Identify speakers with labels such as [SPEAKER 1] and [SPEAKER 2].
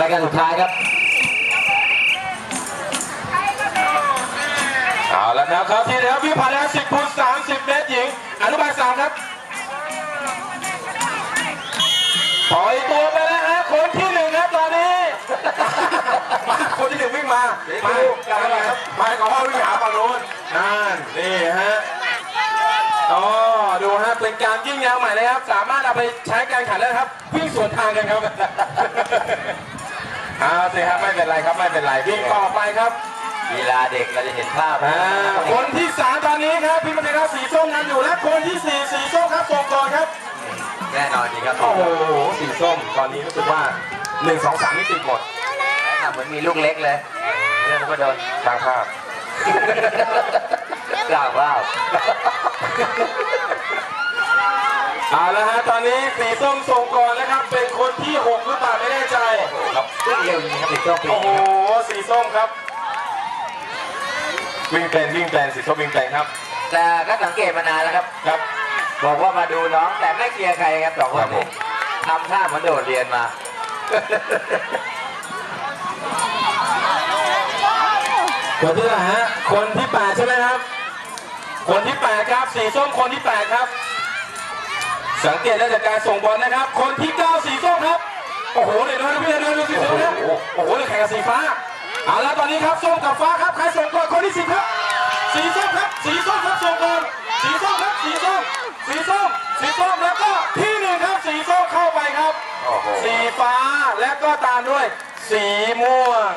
[SPEAKER 1] รายการสุดท้ายครับ
[SPEAKER 2] เอาละครับครับที่แล้วพี่ผ่านแล้ว10คูณ30 เมตรหญิง อนุบาลสามครับปล่อยตัวไปแล้วฮะคนที่หนึ่งครับตอนนี้ มาคนที่หนึ่งวิ่งมา มามาครับมาขอพ่อวิ่งหาฝั่งโน้นนั่นนี่ฮะอ๋อดูฮะเป็นการยิ่งยาวใหม่เลยครับ สามารถเอาไปใช้การแขันได้ครับ วิ่งสวนทางกันครับเอา สิครับไม่เป็นไรครับไม่เป็นไรวิ่งต่อไปครับ
[SPEAKER 1] กีฬาเด็กเราจะเห็นภาพ
[SPEAKER 2] อ่าคนที่สามตอนนี้ครับพี่มันครับสีส้มนำอยู่และคนที่สี่สีส้มครับส่งก่อนครับ
[SPEAKER 1] แน่นอนจริงครับ
[SPEAKER 2] โอ้โหสีส้มตอนนี้รู้สึกว่าหนึ่งสองสามนี่ติดหมด
[SPEAKER 1] แล้วทำเหมือนมีลูกเล็กเลยเรื่องก็โดน
[SPEAKER 2] ตางภาพ
[SPEAKER 1] กล่าวว่า
[SPEAKER 2] เอาละฮะตอนนี้สีส้มส่งก่อนแล้วครับ เป็นคนที่หกหรือเปล่าไม่แน่ใจ
[SPEAKER 1] ครับวิ่งเร็วจริงครับติดช่วงปี
[SPEAKER 2] โอ้โหสีส้มครับ วิ่งเป็นวิ่งเป็นสีส้มวิ่งเป็นครับ
[SPEAKER 1] แต่ก็สังเกตมานานแล้วครับ
[SPEAKER 2] ครับ
[SPEAKER 1] บอกว่ามาดูน้องแต่ไม่เคลียร์ใครครับสองค
[SPEAKER 2] ครั
[SPEAKER 1] น
[SPEAKER 2] บผ
[SPEAKER 1] นี้
[SPEAKER 2] ม
[SPEAKER 1] ทำท่าเหมือนโดดเรียนมา
[SPEAKER 2] คนที่ไหนฮะ คนที่แปดใช่ไหมครับ คนที่แปดครับ สีส้มคนที่แปดครับ สังเกตได้จากการส่งบอลนะครับ คนที่เก้าสีส้มครับ โอ้โหเดี๋ยวดูพี่เดี๋ยวดูสีส้มนะโอ้โหเลยแข่งกับสีฟ้าเอาละตอนนี้ครับส้มกับฟ้าครับใครส่งก่อนคนที่สิบครับสีส้มครับสีส้มครับส่งก่อนสีส้มครับสีส้มสีส้มสีส้มแล้วก็ที่หนึ่งครับสีส้มเข้าไปครับ สีฟ้าและก็ตามด้วย สีม่วง